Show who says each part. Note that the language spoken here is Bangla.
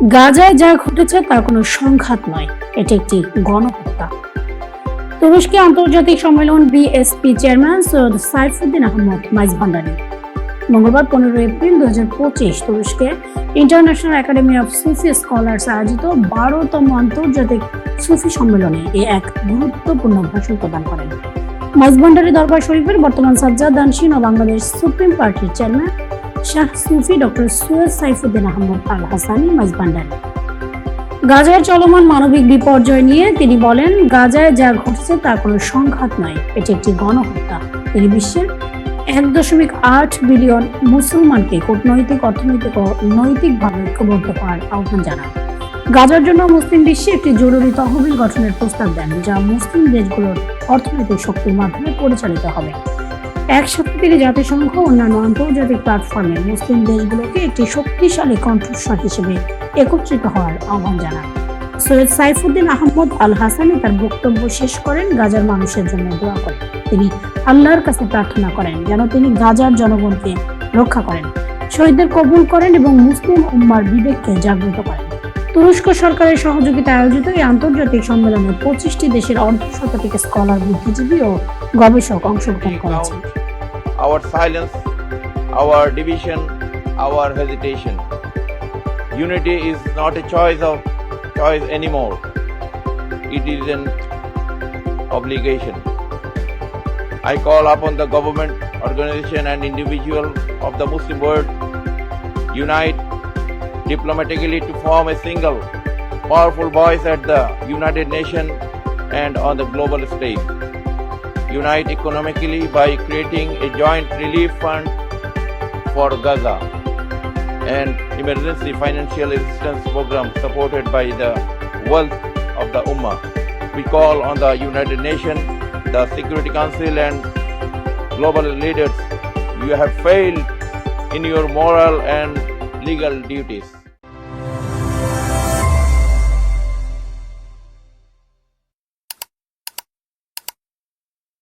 Speaker 1: গাজায় যা ঘটেছে তা কোনো সংঘাত নয়। এটি একটি গণহত্যা। তুরস্কে আন্তর্জাতিক সম্মেলন বিএসপি চেয়ারম্যান সৈয়দ সাইফুদ্দিন আহমদ মাইজ ভান্ডারী মঙ্গলবার পনেরো এপ্রিল দু হাজার পঁচিশ তুরস্কে international academy of Sufi scholars আয়োজিত বারোতম আন্তর্জাতিক সুফি সম্মেলনে এ এক গুরুত্বপূর্ণ ভাষণ প্রদান করেন। মাইজভান্ডারি দরবার শরীফের বর্তমান সাজ্জাদ দানসিন ও বাংলাদেশ সুপ্রিম পার্টির চেয়ারম্যান শাহ সুফি ডক্টর সৈয়দ সাইফুদ্দিন আহমদ আল হাসানি মাইজভান্ডারি গাজার চলমান মানবিক বিপর্যয় নিয়ে তিনি বলেন, গাজায় যা ঘটছে তা কোনো সংঘাত নয়, এটি একটি গণহত্যা। তিনি বিশ্বের এক দশমিক আট বিলিয়ন মুসলমানকে কূটনৈতিক, অর্থনৈতিক ও নৈতিকভাবে ঐক্যবদ্ধ হওয়ার আহ্বান জানান। গাজার জন্য মুসলিম বিশ্বে একটি জরুরি তহবিল গঠনের প্রস্তাব দেন, যা মুসলিম দেশগুলোর অর্থনৈতিক শক্তির মাধ্যমে পরিচালিত হবে। একসাথে তিনি জাতিসংঘ অন্যান্য আন্তর্জাতিক প্ল্যাটফর্মে মুসলিম দেশগুলোকে একটি শক্তিশালী কণ্ঠস্বর হিসেবে একত্রিত হওয়ার আহ্বান জানান। সৈয়দ সাইফুদ্দিন আহমদ আল হাসানি তার বক্তব্য শেষ করেন, গাজার মানুষের জন্য দোয়া করেন। তিনি আল্লাহর কাছে প্রার্থনা করেন, যেন তিনি গাজার জনগণকে রক্ষা করেন, শহীদদের কবুল করেন এবং মুসলিম উম্মার বিবেককে জাগ্রত করেন। তুরস্ক সরকারের সহযোগিতায় আয়োজিত এই আন্তর্জাতিক সম্মেলনে পঁচিশটি দেশের অর্ধ শতাধিক স্কলার বুদ্ধিজীবী ও গবেষক অংশগ্রহণ করেছেন।
Speaker 2: Our silence, our division, our hesitation. Unity is not a choice of choice anymore. It is an obligation. I call upon the government, organization and individual of the Muslim world unite diplomatically to form a single powerful voice at the United Nations and on the global stage unite economically by creating a joint relief fund for Gaza and emergency financial assistance program supported by the wealth of the Ummah. We call on the United Nations, the Security Council and global leaders. You have failed in your moral and legal duties.